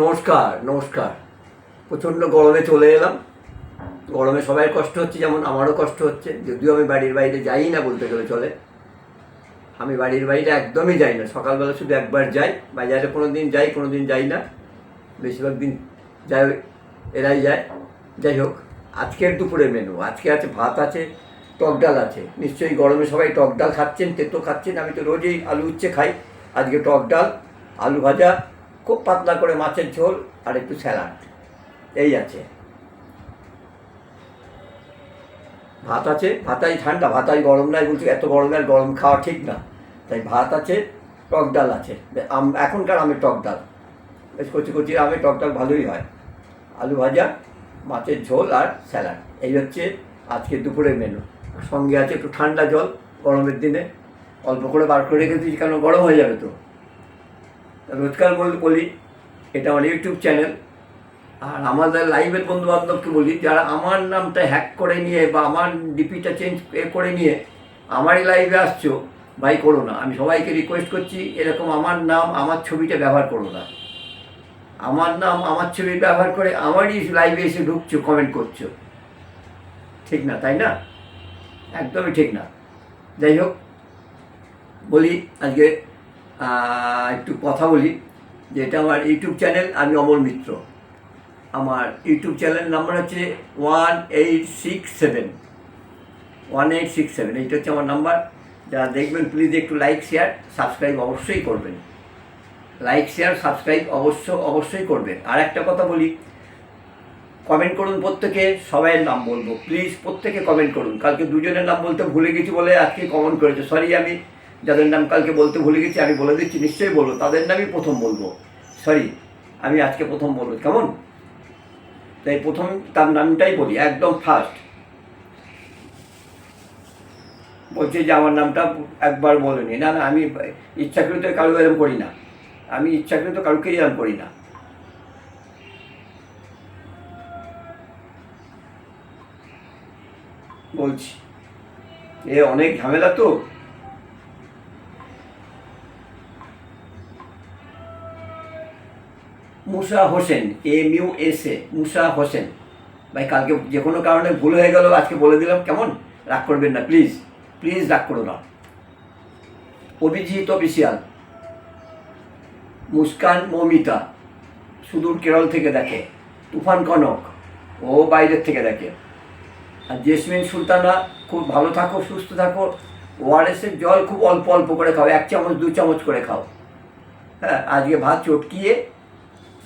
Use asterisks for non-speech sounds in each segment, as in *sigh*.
নমস্কার নমস্কার। প্রচণ্ড গরমে চলে এলাম। গরমে সবাই কষ্ট হচ্ছে, যেমন আমারও কষ্ট হচ্ছে। যদিও আমি বাড়ির বাইরে যাই না বলতে গেলে চলে। আমি বাড়ির বাইরে একদমই যাই না। সকালবেলা শুধু একবার যাই। বাজারে কোনো দিন যাই কোনো দিন যাই না। বেশিরভাগ দিন যাই, এরাই যায়। যাই হোক, আজকের দুপুরে মেনু আজকে আছে ভাত আছে, টক ডাল আছে। নিশ্চয়ই গরমে সবাই টক ডাল খাচ্ছেন, তেতো খাচ্ছেন। আমি তো রোজই আলু উচ্ছে খাই। আজকে টক ডাল, আলু ভাজা খুব পাতলা করে মাছের ঝোল আর একটু স্যালাড। এই আছে। ভাত আছে, ভাতাই ঠান্ডা, ভাতাই গরম নাই বলছি এত গরমে আর গরম খাওয়া ঠিক না। তাই ভাত আছে, টক ডাল আছে। আম- এখনকার আমের টক ডাল। বেশ কচি কচি আমের টক ডাল ভালোই হয়। আলু ভাজা, মাছের ঝোল আর স্যালাড। এই হচ্ছে আজকে দুপুরের মেনু সঙ্গে আছে একটু ঠান্ডা জল, গরমের দিনে। অল্প করে বার করে রেখে কারণ গরম হয়ে যাবে তো? রোজকার বল- এটা আমার ইউটিউব চ্যানেল আর আমাদের লাইভের বন্ধু বান্ধবকে বলি, যারা আমার নামটা হ্যাক করে নিয়ে বা আমার ডিপিটা চেঞ্জ করে নিয়ে আমারই লাইভে আসছো, ভাই করো না। আমি সবাইকে রিকোয়েস্ট করছি, এরকম আমার নাম, আমার ছবিটা ব্যবহার করো না। আমার নাম, আমার ছবি ব্যবহার করে আমারই লাইভে এসে ঢুকছো কমেন্ট করছ। ঠিক না, তাই না? একদমই ঠিক না। যাই হোক, বলি আজকে একটু কথা বলি, যে এটা আমার ইউটিউব চ্যানেল, আমি অমল মিত্র। আমার ইউটিউব চ্যানেল নাম্বার হচ্ছে one eight six seven. One eight six seven, এইটা হচ্ছে আমার নাম্বার। যারা দেখবেন প্লিজ একটু লাইক শেয়ার সাবস্ক্রাইব অবশ্যই করবেন। লাইক শেয়ার সাবস্ক্রাইব অবশ্য, অবশ্যই করবেন। আর একটা কথা বলি কমেন্ট করুন প্রত্যেকে, সবাইয়ের নাম বলব। প্লিজ প্রত্যেকে কমেন্ট করুন। কালকে দুজনের নাম বলতে ভুলে গেছি বলে আজকে কমেন্ট করেছে। সরি আমি যাদের নাম কালকে বলতে ভুলে গেছি, আমি বলে দিচ্ছি, নিশ্চয়ই বলব। তাদের নামই প্রথম বলব। সরি আমি আজকে প্রথম বলব। কেমন? তাই প্রথম তার নামটাই বলি, একদম ফার্স্ট বলছে যে আমার নামটা একবার বলেনি। না না, আমি ইচ্ছাকৃত কারও এরম করি না। আমি ইচ্ছাকৃত কারোকেই এরম করি না। বলছি, এ অনেক ঝামেলা তো। Musa Hossain M U S A Musa Hossain. ভাই, কালকে যে কোনো কারণে ভুল হয়ে গেল, আজকে বলে দিলাম, কেমন? রাগ করবেন না প্লিজ প্লিজ রাগ করো না। অভিজিৎ অফিসিয়াল মুস্কান মৌমিতা, সুদূর কেরল থেকে দেখে, তুফান কনক, ও বাইরের থেকে দেখে। আর জেসমিন সুলতানা, খুব ভালো থাকো, সুস্থ থাকো ওআরএসের জল খুব অল্প অল্প করে খাও, এক চামচ, দু চামচ করে খাও। হ্যাঁ আজকে ভাত চটকিয়ে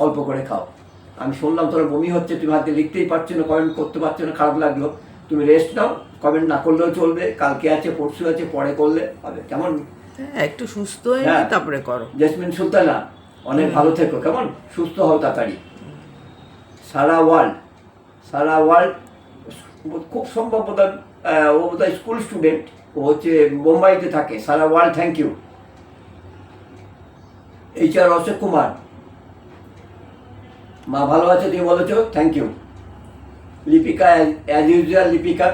অল্প করে খাও। আমি শুনলাম তোর বমি হচ্ছে তুমি হাতে লিখতেই পারছ না কমেন্ট করতে পারছ না খারাপ লাগল। তুমি রেস্ট নাও কমেন্ট না করলেও চলবে কালকে আছে পরশু আছে পরে করলে হবে কেমন? হ্যাঁ একটু সুস্থ হয়ে হ্যাঁ। তারপরে করো। জেসমিন সুলতানা অনেক ভালো থেকো কেমন? সুস্থ হও তাড়াতাড়ি। সারা ওয়ার্ল্ড সারা ওয়ার্ল্ড খুব সম্ভব বোধহয় আহ, ও বোধহয় স্কুল স্টুডেন্ট ও হচ্ছে মুম্বাইতে থাকে। সারা world thank you H R Ashok Kumar মা ভালো আছে, তুমি বলেছ thank you Lipika as usual Lipika.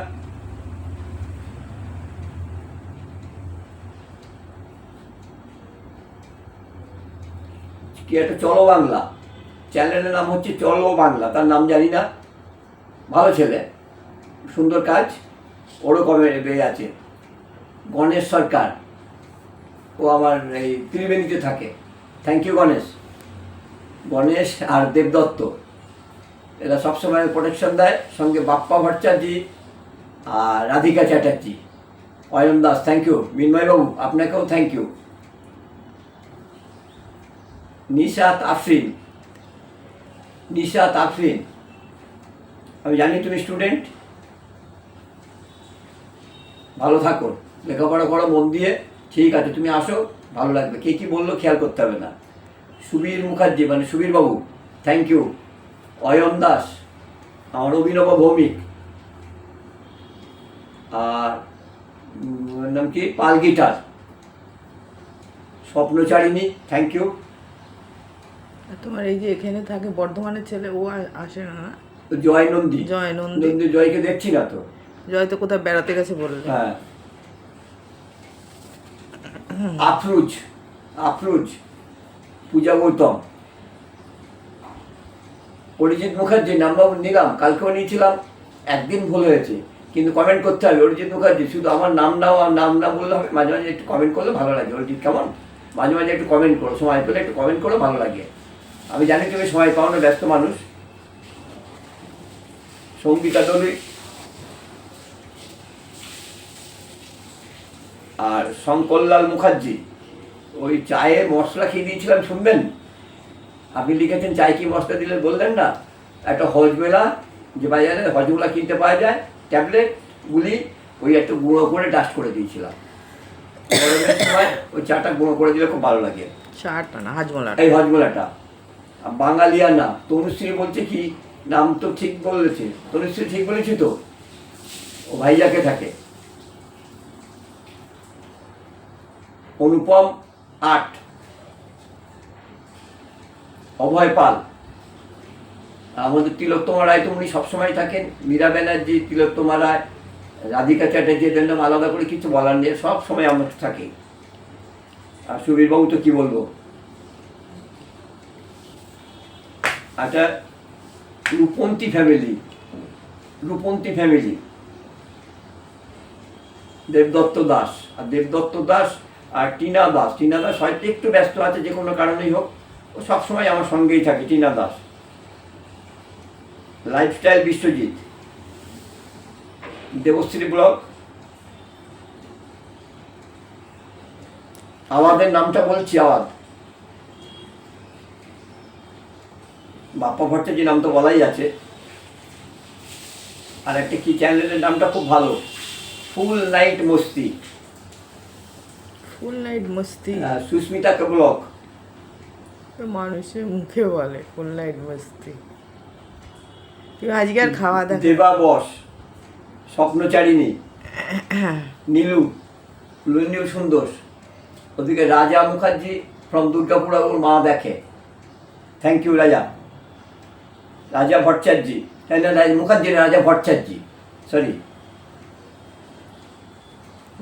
কি একটা চলো বাংলা। চ্যানেলের নাম হচ্ছে চলো বাংলা, তার নাম জানি না। ভালো ছেলে, সুন্দর কাজ, ওরও কমে পেয়ে আছে। গণেশ সরকার, ও আমার এই ত্রিবেণীতে থাকে। Thank you Ganesh. গণেশ আর দেবদত্ত। এরা সবসময় প্রোটেকশন দেয়। সঙ্গে বাপ্পা ভট্টাচার্য আর রাধিকা চ্যাটার্জি। অয়ন দাস থ্যাংক ইউ মিনময়বাবু, আপনাকেও থ্যাংক ইউ নিশাত আফরিন। নিশাত আফরিন। আমি জানি তুমি স্টুডেন্ট ভালো থাকো। লেখাপড়া করো, মন দিয়ে। ঠিক আছে, তুমি আসো। ভালো লাগবে। কে কী বলল খেয়াল করতে হবে না। সুবীর মুখার্জি মানে সুবীর বাবু থ্যাংক ইউ অয়ন দাস আমার অভিনব ভৌমিক। আর নাম কি? Pal guitar. Swapnacharini thank you তোমার এই যে এখানে থাকে বর্ধমানের ছেলে ও আর আসে না? জয় নন্দী। জয় নন্দী। জয়কে দেখছি না তো? জয় তো কোথাও বেড়াতে গেছে বলে হ্যাঁ। আফরুজ আফরুজ। পূজা গৌতম অরিজিৎ মুখার্জি নাম্বার নিলাম কালকেও নিয়েছিলাম, একদিন ভুল হয়েছে। কিন্তু কমেন্ট করতে হবে, অরিজিৎ মুখার্জি, শুধু আমার নাম নাও আর নাম না বললে হবে, মাঝে মাঝে একটু কমেন্ট করলে ভালো লাগে। অরিজিৎ, কেমন? মাঝে মাঝে একটু কমেন্ট করো, সময় পেলে একটু কমেন্ট করো ভালো লাগে। আমি জানি তুমি সময় পাও না, ব্যস্ত মানুষ। সঙ্গীতা দলি। আর শঙ্করলাল মুখার্জি। ওই চায়ে মশলা খেয়ে দিয়েছিলাম শুনবেন? আপনি লিখেছেন চায় কি মশলা দিলে বললেন না? একটা হজমেলা যে বাজারে হজমেলা কিনতে পাওয়া যায় ট্যাবলেট গুলি ওই একটু গুঁড়ো করে ডাস্ট করে দিয়েছিলাম। গরমের সময় ওই চাটা গুঁড়ো করে দিলে খুব ভালো লাগে। চারটা না হাজমলা এই হজমোলাটা। আর বাঙালিয়ানা তনুশ্রী বলছে কি নাম তো ঠিক বলেছে। তনুশ্রী ঠিক বলেছি তো? ও ভাইজাকে থাকে। অনুপম আট। অভয় পাল। আমাদের তিলোত্তমা রায় তো উনি সবসময় থাকেন। মীরা ব্যানার্জি তিলোত্তমা রায়, রাধিকা চ্যাটার্জি এদের নাম আলাদা করে কিছু বলার নেই সব সময় আমার থাকে। আর সুবীরবাবু তো কি বলব? একটা রূপন্তি ফ্যামিলি রূপন্তি ফ্যামিলি দেবদত্ত দাস। আর দেবদত্ত দাস আর টিনা দাস টিনা দাস হয়তো একটু ব্যস্ত আছে যে কোনো কারণেই হোক, ও সবসময় আমার সঙ্গেই থাকে, টিনা দাস। লাইফস্টাইল বিশ্বজিৎ দেবশ্রী ব্লক আমাদের নামটা বলছি, আওয়াজ। বাপ্পা ভট্টাচার্যের নাম তো বলাই আছে, আর একটা কি চ্যানেলের নামটা খুব ভালো, ফুল নাইট মস্তি। ফুল নাইট মস্তি সুস্মিতা ব্লক মানুষের মুখে বলে ফুল নাইট মস্তি তুই আজকে আর খাওয়া দাওয়া দেবা বস স্বপ্নচারিণী। *coughs* নীলু লুনীল সুন্দর। ওদিকে রাজা মুখার্জি ফ্রম দুর্গাপুর ওর মা দেখে। থ্যাংক ইউ রাজা। রাজা ভট্টাচার্যি। তাই না রাজা মুখার্জি রাজা ভট্টাচার্যি। সরি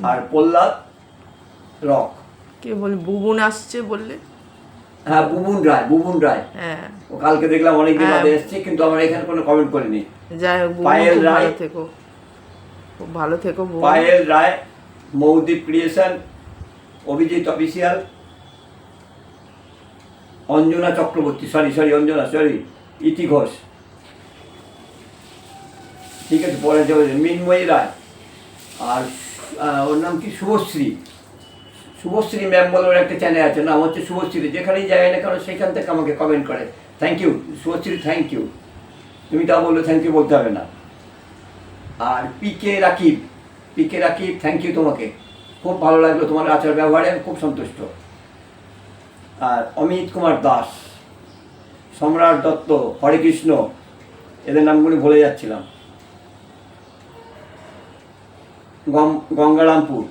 আর প্রহ্লাদ রক। কে বলে? বুবুন আসছে বললে? হ্যাঁ বুবুন রায় বুবুন রায়। হ্যাঁ। ও কালকে দেখলাম অনেকদিন হ্যাঁ। বাদে এসছে কিন্তু আমার এখানে কোনো কমেন্ট করিনি। যাই হোক পায়েল রায়। থেকো। খুব ভালো থেকো Payel Roy Moudip creation Abhijit official Anjana Chakraborty. Sorry sorry Anjana sorry Iti Ghosh. ঠিক আছে পরে যাবে। মিনময়ী রায়। আর ওর নাম কি? শুভশ্রী। শুভশ্রী ম্যাম বলে ওর একটা চ্যানেল আছে। নাম হচ্ছে শুভশ্রী। যেখানেই যায় না কারণ সেখান থেকে আমাকে কমেন্ট করে। Thank you Subhashree thank you তুমি তা বললে থ্যাংক ইউ বলতে হবে না। আর PK Rakib PK Rakib thank you তোমাকে। খুব ভালো লাগল তোমার আচার ব্যবহারে, আমি খুব সন্তুষ্ট। আর অমিত কুমার দাস, সম্রাট দত্ত, হরে কৃষ্ণ, এদের নামগুলি ভুলে যাচ্ছিলাম। গঙ্গারামপুর।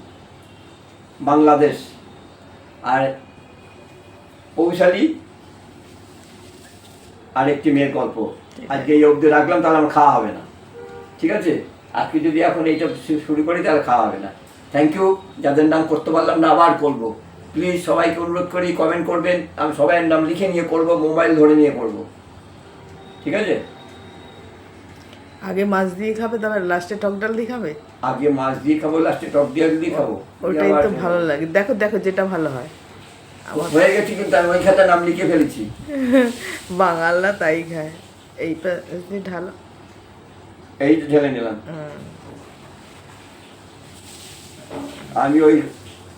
বাংলাদেশ। আর পৌশালী আর একটি মেয়ের গল্প। আজকে এই অবধি রাখলাম তাহলে আমার খাওয়া হবে না। ঠিক আছে? আজকে যদি এখন এইটা শুরু করি তাহলে খাওয়া হবে না। থ্যাংক ইউ যাদের নাম করতে পারলাম না আবার করব। প্লিজ সবাইকে অনুরোধ করি কমেন্ট করবেন। আমি সবাইয়ের নাম লিখে নিয়ে করব মোবাইল ধরে নিয়ে করব। ঠিক আছে? আগে মাছ দিয়ে খাবে তারপর লাস্টে টক ডাল দিয়ে খাবে? আগে মাছ দিয়ে খাব লাস্টে টক দিয়ে দিয়ে খাব। ওটাই তো ভালো লাগে। দেখো দেখো যেটা ভালো হয়। হয়ে গেছে কিন্তু আমি ওই খাতে নাম লিখে ফেলেছি। *laughs* বাঙালরা তাই খায়। এইটা ঢালো। এই তো ঢেলে নিলাম। আমি ওই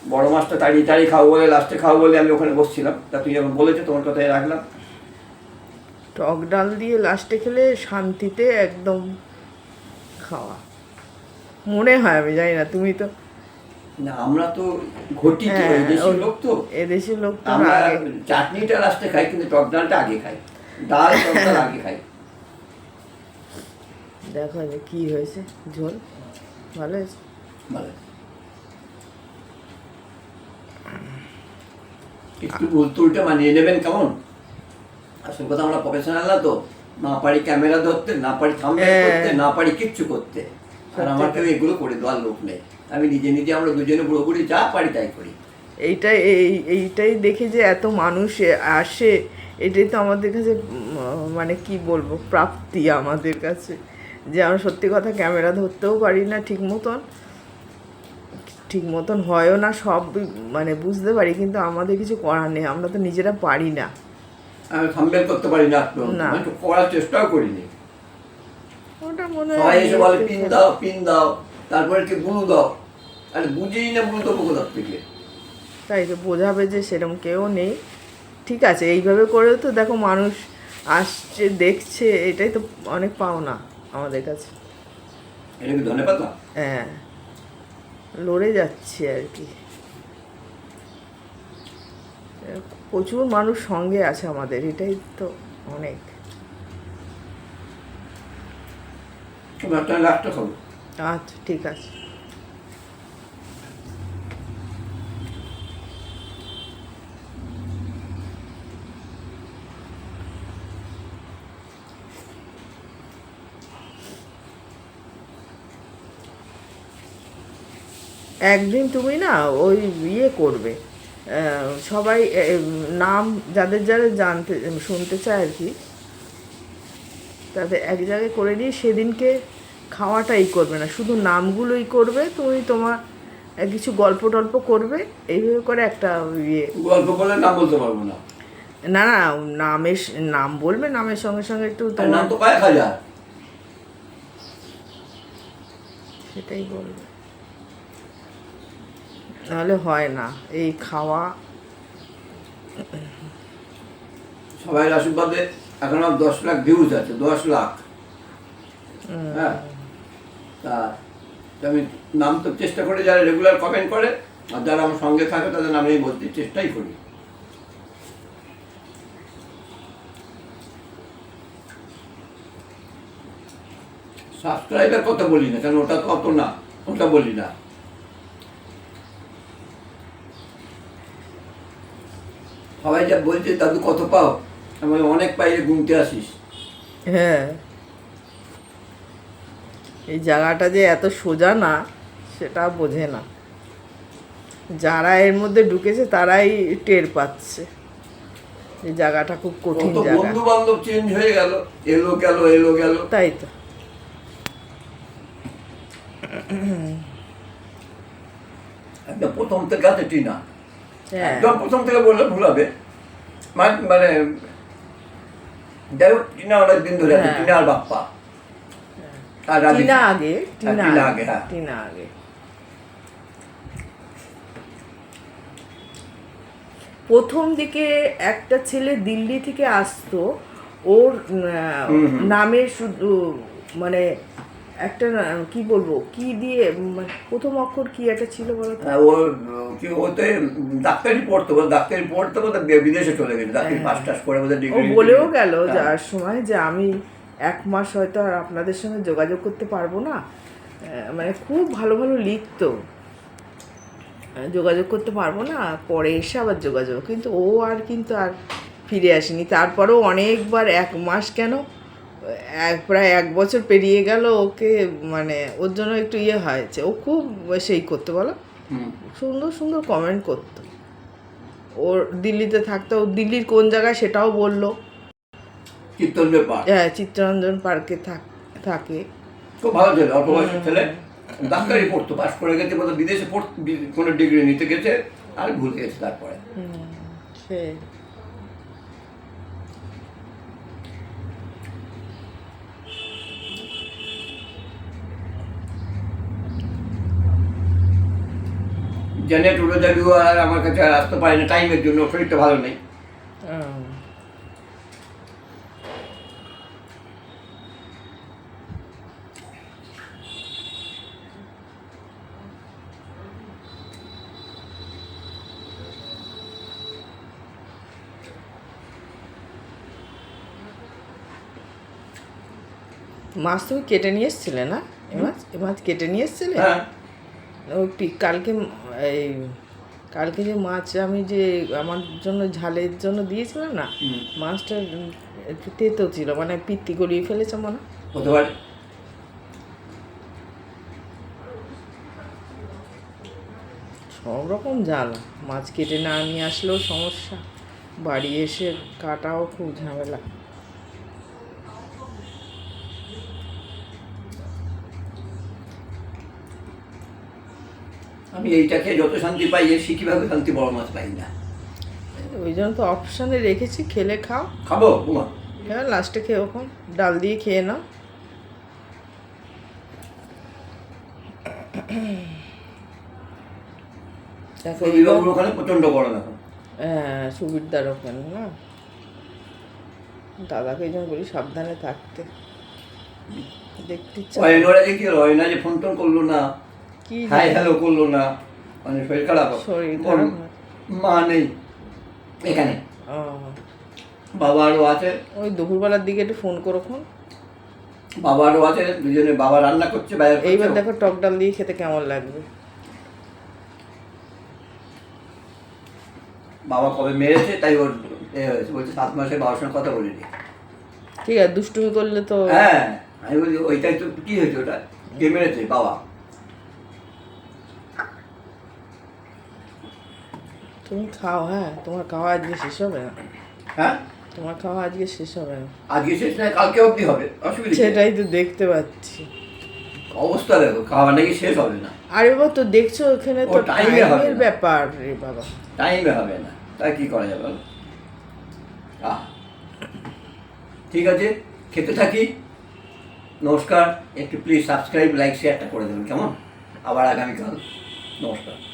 বড় মাছটা তাড়িয়ে তাড়িয়ে খাব বলে লাস্টে খাব বলে আমি ওখানে বসছিলাম। তা তুই যখন বলেছ তোমার কথাই রাখলাম। টক ডাল দিয়ে লাস্টে খেলে শান্তিতে একদম খাওয়া। মনে হয় আমি জানি না তুমি তো না আমরা তো ঘটি হ্যাঁ, এদেশের লোক তো। এদেশের লোক তো আমরা চাটনিটা লাস্টে খাই কিন্তু টক ডালটা আগে খাই। ডাল টক ডাল *laughs* আগে খাই। দেখো যে কি হয়েছে ঝোল? ভালো হয়েছে? ভালো। একটু ভুল টুলটা মানিয়ে নেবেন কেমন? আসল কথা আমরা প্রফেশনাল না তো না পারি ক্যামেরা ধরতে না পারি হ্যাঁ। করতে না পারি কিচ্ছু করতে। আর আমার কেউ এগুলো করে দেওয়ার লোক নেই। আমি নিজে নিজে আমরা দুজনে যা পারি তাই করি। এইটাই এই এইটাই দেখে যে এত মানুষ আসে এটাই তো আমাদের কাছে মানে কি বলব প্রাপ্তি আমাদের কাছে। যে আমরা সত্যি কথা ক্যামেরা ধরতেও পারি না ঠিক মতন। ঠিক মতন হয়ও না সব মানে বুঝতে পারি কিন্তু আমাদের কিছু করার নেই। আমরা তো নিজেরা পারি না। করতে পারি না। করার চেষ্টাও করিনি। ওটা মনে সবাই এসে বলে পিন দাও পিন দাও তারপরে কি বুলু দাও। আরে বুঝেই না দেবো কোথার থেকে। তাই তো বোঝাবে যে সেরকম কেউ নেই। ঠিক আছে এইভাবে করেও তো দেখো মানুষ আসছে দেখছে এটাই তো অনেক পাওনা আমাদের কাছে। এটা কি ধনে পাতা হ্যাঁ লড়ে যাচ্ছে আর কি। প্রচুর মানুষ সঙ্গে আছে আমাদের এটাই তো অনেক। আচ্ছা ঠিক আছে। একদিন তুমি না ওই ইয়ে করবে। সবাই নাম যাদের যারা জানতে শুনতে চায় আর কি তাদের এক জায়গায় করে নিয়ে সেদিনকে খাওয়াটাই করবে না। শুধু নামগুলোই করবে তুমি তোমার কিছু গল্প টল্প করবে এইভাবে করে একটা ইয়ে। গল্প বলে নাম বলতে পারব না। না না নামের নাম বলবে নামের সঙ্গে সঙ্গে একটু নাম তো কয়েক হাজার সেটাই বলবে। নাহলে হয় না। এই খাওয়া সবাই আশীর্বাদে এখন আমার দশ লাখ ভিউজ আছে, দশ লাখ। হ্যাঁ? তা আমি নাম তো চেষ্টা করে, যারা রেগুলার কমেন্ট করে, আর যারা আমার সঙ্গে থাকে, তাদের নাম বলতে চেষ্টাই করি। সাবস্ক্রাইবার কথা বলি না, কারণ ওটা তো অত না, ওটা বলি না। বলছে দাদু কত পাও? আমি অনেক পাইলে গুনতে আসিস। হ্যাঁ। এই জায়গাটা যে এত সোজা না সেটা বোঝে না। যারা এর মধ্যে ঢুকেছে তারাই টের পাচ্ছে। এই জায়গাটা খুব কঠিন জায়গা। বন্ধু বান্ধব চেঞ্জ হয়ে গেল এলো গেল এলো গেল। তাই তো। একদম প্রথম থেকে আছে টিনা। হ্যাঁ। একদম প্রথম থেকে বললে ভুল হবে। মানে যাই হোক টিনা ধরে আছে। টিনা আর বাপ্পা আর টিনা আগে টিনা আগে। টিনা আগে প্রথম দিকে একটা ছেলে দিল্লি থেকে আসতো ওর। নামে শুধু মানে একটা কি বলব কি দিয়ে প্রথম অক্ষর কি একটা ছিল বলো হ্যাঁ, ও কি ওতে ডাক্তারি পড়তো বলে ডাক্তারি পড়তে বিদেশে চলে গেছে ডাক্তারি পাস টাস করে বোধহয় হ্যাঁ। ডিগ্রি বলেও গেল যাওয়ার সময় যে আমি এক মাস হয়তো আর আপনাদের সঙ্গে যোগাযোগ করতে পারব না। মানে খুব ভালো ভালো লিখতো। যোগাযোগ করতে পারব না পরে এসে আবার যোগাযোগ। কিন্তু ও আর কিন্তু আর ফিরে আসেনি। তারপরেও অনেকবার এক মাস কেন প্রায় এক বছর পেরিয়ে গেল ওকে মানে ওর জন্য একটু ইয়ে হয়েছে। ও খুব সেই করতে বলো? সুন্দর সুন্দর কমেন্ট করতো। ওর দিল্লিতে থাকতো ও দিল্লির কোন জায়গায় সেটাও বলল। ব্যাপার হ্যাঁ চিত্তরঞ্জন পার্কে থাক- খুব ভালো ছেলে অল্প বয়সের ছেলে। ডাক্তারি পড়তো পাস করে গেছে বিদেশে কোনো ডিগ্রি নিতে গেছে আর ভুলে গেছে তারপরে। সে জেনেট উড়ে যাবিও আর আমার কাছে আর আসতে পারে না টাইমের জন্য শরীরটা ভালো নেই। মাছ তুমি কেটে নিয়ে এসছিলে না? এ মাছ এ মাছ কেটে নিয়ে এসছিলে? হ্যাঁ। ও পি- কালকে এই কালকে যে মাছ আমি যে আমার জন্য ঝালের জন্য দিয়েছিলাম না মাছটা তেতো ছিল মানে পিত্তি গলিয়ে ফেলেছে মনে হতে পারে সব রকম জাল মাছ কেটে না নিয়ে আসলেও সমস্যা বাড়ি এসে কাটাও খুব ঝামেলা। আমি এইটা খেয়ে যত শান্তি পাই এর শিকিভাবে শান্তি বড় মাছ পাই না। ওই জন্য তো অপশানে রেখেছি খেলে খাও। খাব বুমা হ্যাঁ লাস্টে খেয়ে ওখান ডাল দিয়ে খেয়ে নাও। ওখানে প্রচণ্ড এখন। হ্যাঁ ওখানে না? দাদাকে বলি সাবধানে থাকতে। দেখতে অয়নরা যে কি যে ফোন টোন করল না? হাই হ্যালো করল না? মানে শরীর খারাপ। মা নেই। এখানে। আছে। ওই দুপুরবেলার দিকে একটু ফোন আরও আছে দুজনে বাবা রান্না করছে বাইরে এইবার দেখো টক ডাল দিয়ে খেতে কেমন লাগবে। বাবা কবে মেরেছে তাই ওর বলছে সাত মাসে বাবার সঙ্গে কথা বলিনি। ঠিক আছে দুষ্টুমি করলে তো হ্যাঁ আমি বলি ওইটাই তো কি হয়েছে ওটা? কে মেরেছে? বাবা। তুমি খাও হ্যাঁ? তোমার খাওয়া আজকে শেষ হবে না। হ্যাঁ তোমার খাওয়া আজকে শেষ হবে না আজকে শেষ নয় কালকে অবধি হবে। অসুবিধা? সেটাই তো দেখতে পাচ্ছি। অবস্থা দেখো খাওয়া নাকি শেষ হবে না। আরে বাবা তো দেখছ ওখানে তো টাইমের ব্যাপার রে বাবা। টাইমে হবে না। তাই কি করা যাবে আহ। ঠিক আছে খেতে থাকি। নমস্কার একটু প্লিজ সাবস্ক্রাইব লাইক শেয়ারটা করে দেবেন কেমন? আবার আগামীকাল। নমস্কার।